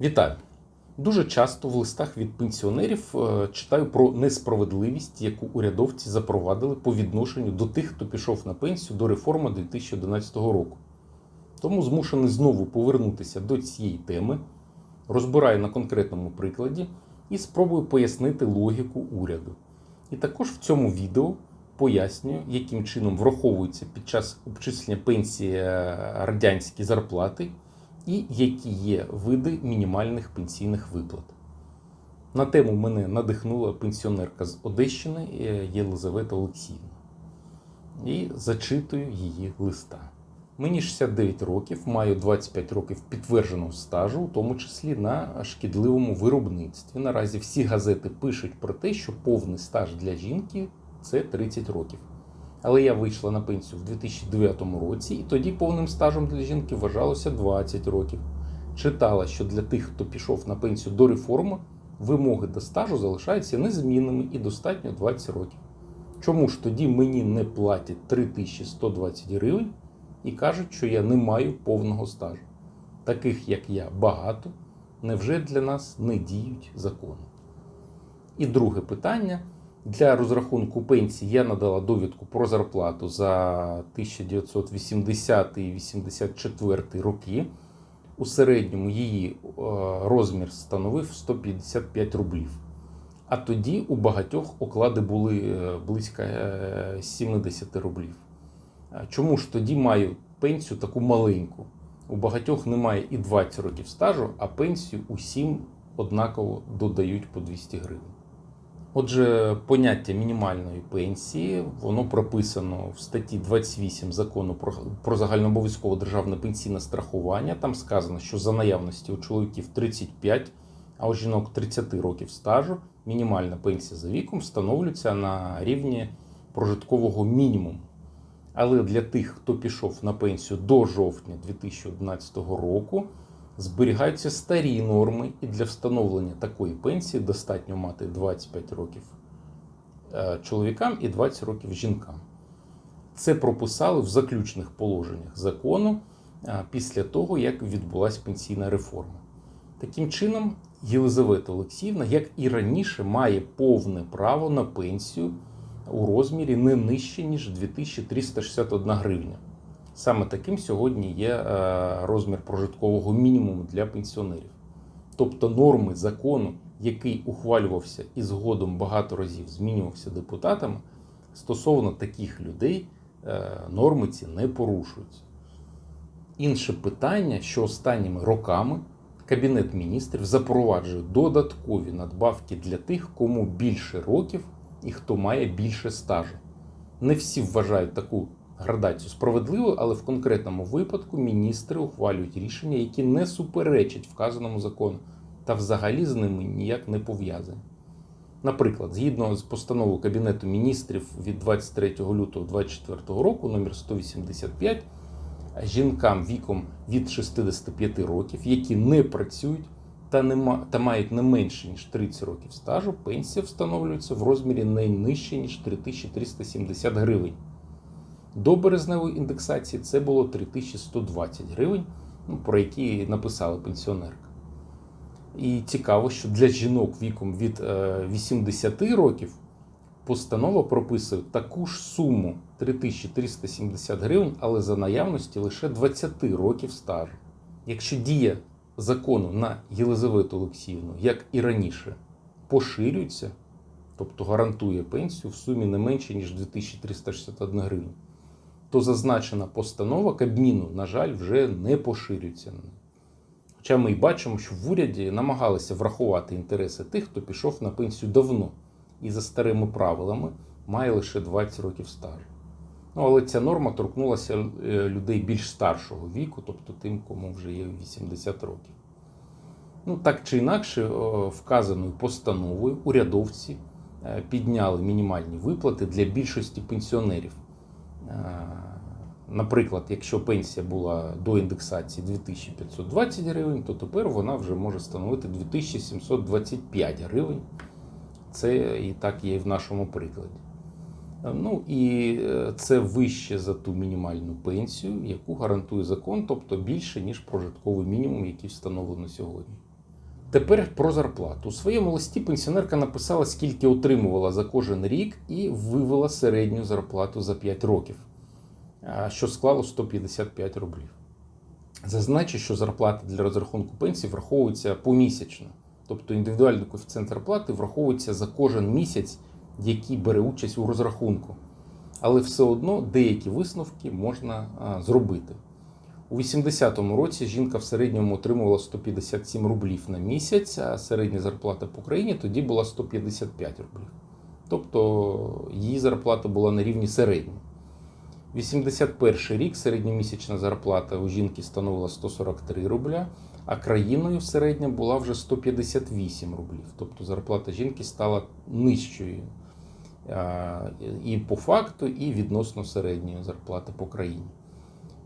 Вітаю! Дуже часто в листах від пенсіонерів е, читаю про несправедливість, яку урядовці запровадили по відношенню до тих, хто пішов на пенсію до реформи 2011 року. Тому змушений знову повернутися до цієї теми, розбираю на конкретному прикладі і спробую пояснити логіку уряду. І також в цьому відео пояснюю, яким чином враховуються під час обчислення пенсії е, радянські зарплати і які є види мінімальних пенсійних виплат. На тему мене надихнула пенсіонерка з Одещини е, Єлизавета Олексіївна. І зачитую її листа. Мені 69 років, маю 25 років підтвердженого стажу, у тому числі на шкідливому виробництві. Наразі всі газети пишуть про те, що повний стаж для жінки це 30 років. Але я вийшла на пенсію в 2009 році, і тоді повним стажем для жінки вважалося 20 років. Читала, що для тих, хто пішов на пенсію до реформи, вимоги до стажу залишаються незмінними і достатньо 20 років. Чому ж тоді мені не платять 3120 гривень і кажуть, що я не маю повного стажу? Таких, як я, багато. Невже для нас не діють закони? І друге питання. Для розрахунку пенсії я надала довідку про зарплату за 1980 і 84 роки. У середньому її е, розмір становив 155 рублів. А тоді у багатьох оклади були е, близько е, 70 рублів. Чому ж тоді маю пенсію таку маленьку? У багатьох немає і 20 років стажу, а пенсію усім однаково додають по 200 гривень. Отже, поняття мінімальної пенсії воно прописано в статті 28 закону про, про загальнообов'язкове державне пенсійне страхування. Там сказано, що за наявності у чоловіків 35, а у жінок 30 років стажу мінімальна пенсія за віком встановлюється на рівні прожиткового мінімуму. Але для тих, хто пішов на пенсію до жовтня 2011 року, зберігаються старі норми, і для встановлення такої пенсії достатньо мати 25 років е, чоловікам і 20 років жінкам. Це прописали в заключних положеннях закону е, після того, як відбулася пенсійна реформа. Таким чином, Єлизавета Олексіївна, як і раніше, має повне право на пенсію у розмірі не нижче, ніж 2361 гривня. Саме таким сьогодні є е, розмір прожиткового мінімуму для пенсіонерів. Тобто норми закону, який ухвалювався і згодом багато разів змінювався депутатами, стосовно таких людей е, норми ці не порушуються. Інше питання, що останніми роками Кабінет міністрів запроваджує додаткові надбавки для тих, кому більше років і хто має більше стажу. Не всі вважають таку градацію справедливою, але в конкретному випадку міністри ухвалюють рішення, які не суперечать вказаному закону та взагалі з ними ніяк не пов'язані. Наприклад, згідно з постановою Кабінету міністрів від 23 лютого 2024 року, номер 185, жінкам віком від 65 років, які не працюють та не та мають не менше ніж 30 років стажу, пенсія встановлюється в розмірі не нижче ніж 3370 гривень. До березневої індексації це було 3120 гривень, ну, про які написала пенсіонерка. І цікаво, що для жінок віком від е, 80 років постанова прописує таку ж суму 3370 гривень, але за наявності лише 20 років стажу. Якщо дія закону на Єлизавету Олексіївну, як і раніше, поширюється, тобто гарантує пенсію в сумі не менше, ніж 2361 гривень, то зазначена постанова Кабміну, на жаль, вже не поширюється. Хоча ми й бачимо, що в уряді намагалися врахувати інтереси тих, хто пішов на пенсію давно і за старими правилами має лише 20 років стажу. Ну, але ця норма торкнулася е, людей більш старшого віку, тобто тим, кому вже є 80 років. Ну, так чи інакше, вказаною постановою урядовці е, підняли мінімальні виплати для більшості пенсіонерів. Е, Наприклад, якщо пенсія була до індексації 2520 гривень, то тепер вона вже може становити 2725 гривень. Це і так є і в нашому прикладі. Ну і е, це вище за ту мінімальну пенсію, яку гарантує закон, тобто більше, ніж прожитковий мінімум, який встановлено сьогодні. Тепер про зарплату. У своєму листі пенсіонерка написала, скільки отримувала за кожен рік, і вивела середню зарплату за 5 років, що склало 155 рублів. Зазначу, що зарплата для розрахунку пенсії враховується помісячно. Тобто індивідуальний коефіцієнт зарплати враховується за кожен місяць, який бере участь у розрахунку. Але все одно деякі висновки можна зробити. У 80-му році жінка в середньому отримувала 157 рублів на місяць, а середня зарплата по країні тоді була 155 рублів. Тобто її зарплата була на рівні середньої. 81 рік середньомісячна зарплата у жінки становила 143 рубля, а країною середня була вже 158 рублів. Тобто зарплата жінки стала нижчою і по факту, і відносно середньої зарплати по країні.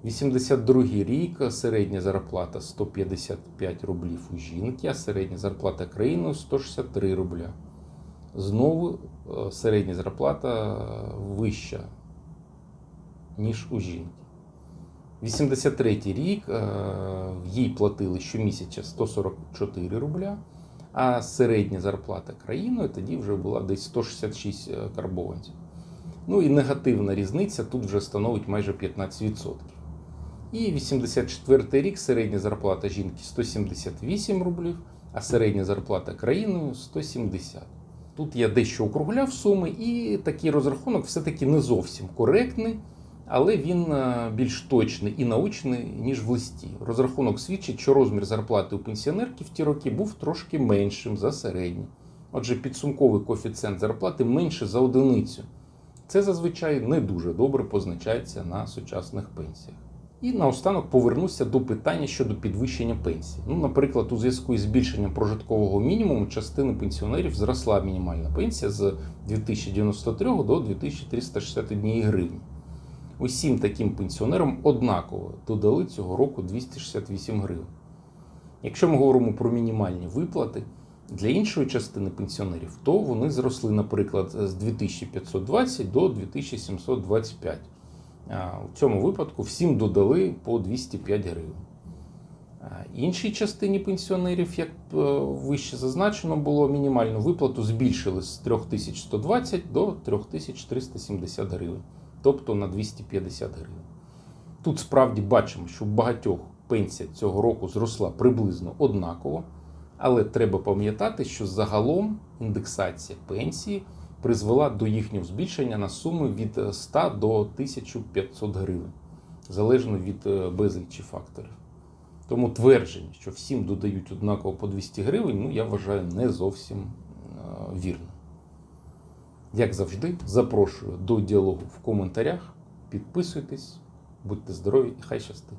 82 рік середня зарплата 155 рублів у жінки, а середня зарплата країною 163 рубля. Знову е, середня зарплата вища, ніж у жінки. 83 рік е, їй платили щомісяця 144 рубля, а середня зарплата країною тоді вже була десь 166 карбованців. Ну і негативна різниця тут вже становить майже 15%. І 84 рік середня зарплата жінки 178 рублів, а середня зарплата країною 170. Тут я дещо округляв суми, і такий розрахунок все-таки не зовсім коректний, але він е, більш точний і научний, ніж в листі. Розрахунок свідчить, що розмір зарплати у пенсіонерки в ті роки був трошки меншим за середній. Отже, підсумковий коефіцієнт зарплати менше за одиницю. Це зазвичай не дуже добре позначається на сучасних пенсіях. І наостанок повернуся до питання щодо підвищення пенсії. Ну, наприклад, у зв'язку із збільшенням прожиткового мінімуму частини пенсіонерів зросла мінімальна пенсія з 2093 до 2361 гривні. Усім таким пенсіонерам однаково додали цього року 268 гривень. Якщо ми говоримо про мінімальні виплати для іншої частини пенсіонерів, то вони зросли, наприклад, з 2520 до 2725. У цьому випадку всім додали по 205 гривень. Іншій частині пенсіонерів, як е, вище зазначено було, мінімальну виплату збільшили з 3120 до 3370 гривень, тобто на 250 гривень. Тут справді бачимо, що в багатьох пенсія цього року зросла приблизно однаково, але треба пам'ятати, що загалом індексація пенсії призвела до їхнього збільшення на суми від 100 до 1500 гривень, залежно від е, безлічі факторів. Тому твердження, що всім додають однаково по 200 гривень, ну я вважаю не зовсім е, вірно. Як завжди, запрошую до діалогу в коментарях. Підписуйтесь, будьте здорові і хай щастить!